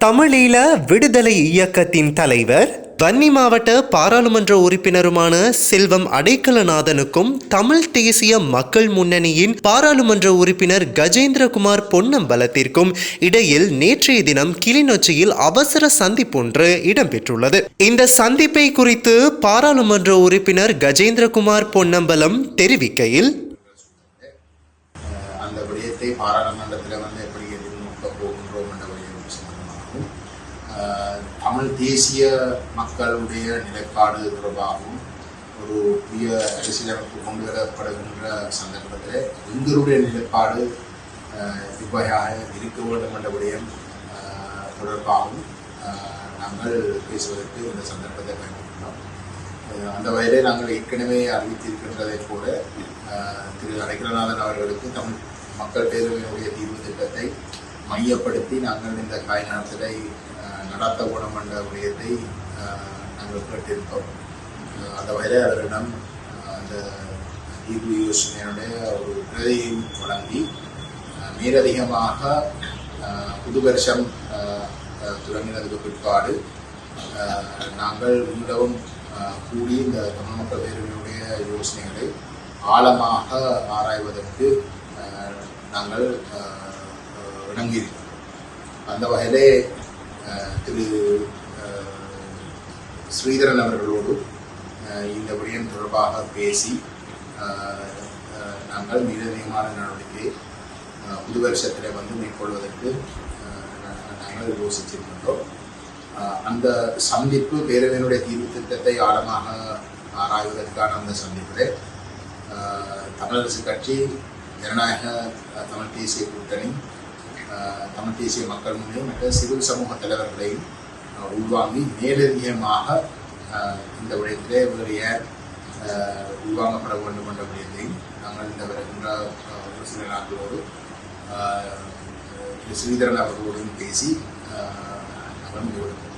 தமிழீழ விடுதலை இயக்கத்தின் தலைவர் வன்னி மாவட்ட பாராளுமன்ற உறுப்பினருமான செல்வம் அடைக்கலநாதனுக்கும் தமிழ் தேசிய மக்கள் முன்னணியின் பாராளுமன்ற உறுப்பினர் கஜேந்திரகுமார் பொன்னம்பலத்திற்கும் இடையில் நேற்றைய தினம் கிளிநொச்சியில் அவசர சந்திப்பொன்று இடம்பெற்றுள்ளது. இந்த சந்திப்பை குறித்து பாராளுமன்ற உறுப்பினர் கஜேந்திரகுமார் பொன்னம்பலம் தெரிவிக்கையில் அந்த விடயத்தை பாராளுமன்றத்தில் வந்து எப்படி எதிர்நோக்க போகின்றோம் என்ற சம்பந்தமாகவும் தமிழ் தேசிய மக்களுடைய நிலைப்பாடு தொடர்பாகவும் ஒரு புதிய அரசியலமைப்பு கொண்டு வரப்படுகின்ற சந்தர்ப்பத்தில் எங்களுடைய நிலைப்பாடு அஹ் இவ்வகையாக இருக்க வேண்டும் என்ற விடயம் தொடர்பாகவும் நாங்கள் பேசுவதற்கு இந்த சந்தர்ப்பத்தை பயன்படுத்தினோம் அந்த வகையிலே நாங்கள் ஏற்கனவே அறிவித்திருக்கின்றதை போல திரு அடைக்கலநாதன் அவர்களுக்கு தமிழ் மக்கள் பேரவையினுடைய தீர்வு திட்டத்தை மையப்படுத்தி நாங்கள் இந்த காய்நடத்தலை நடத்த குணம் உடையதை நாங்கள் கேட்டிருந்தோம் அந்த வகையில் அவரிடம் அந்த தீர்வு யோசனையுடைய ஒரு பிரதியும் வழங்கி மேலதிகமாக புது வருஷம் தொடங்கினதுக்கு பிற்பாடு நாங்கள் மீண்டும் கூடி இந்த தமிழ் மக்கள் பேரவையினுடைய யோசனைகளை ஆழமாக ஆராய்வதற்கு நாங்கள் அஹ், அந்த வகையிலே திரு ஸ்ரீதரன் அவர்களோடு இந்த விடயம் தொடர்பாக பேசி நாங்கள் மிக நடவடிக்கையை புது வருஷத்தில் வந்து மேற்கொள்வதற்கு நாங்கள் யோசிச்சிருக்கின்றோம் அந்த சந்திப்பு பேரவையினுடைய தீர்வு திட்டத்தை ஆழமாக ஆராய்வதற்கான அந்த சந்திப்பில் தமிழரசு கட்சி ஜனநாயக தமிழ் தேசிய கூட்டணி தமிழ் தேசிய மக்கள் முன்னையும் மற்ற சிவில் சமூக தலைவர்களையும் உள்வாங்கி மேலதிகமாக இந்த விடயத்திலே இவருடைய உள்வாங்கப்பட வேண்டும் என்ற விடயத்தையும் நாங்கள் இந்த வருகின்ற ஒரு சில நாட்களோடு ஸ்ரீதரன் அவர்களோடும் பேசி அவர் நாங்கள் முடிவெடுப்போம்.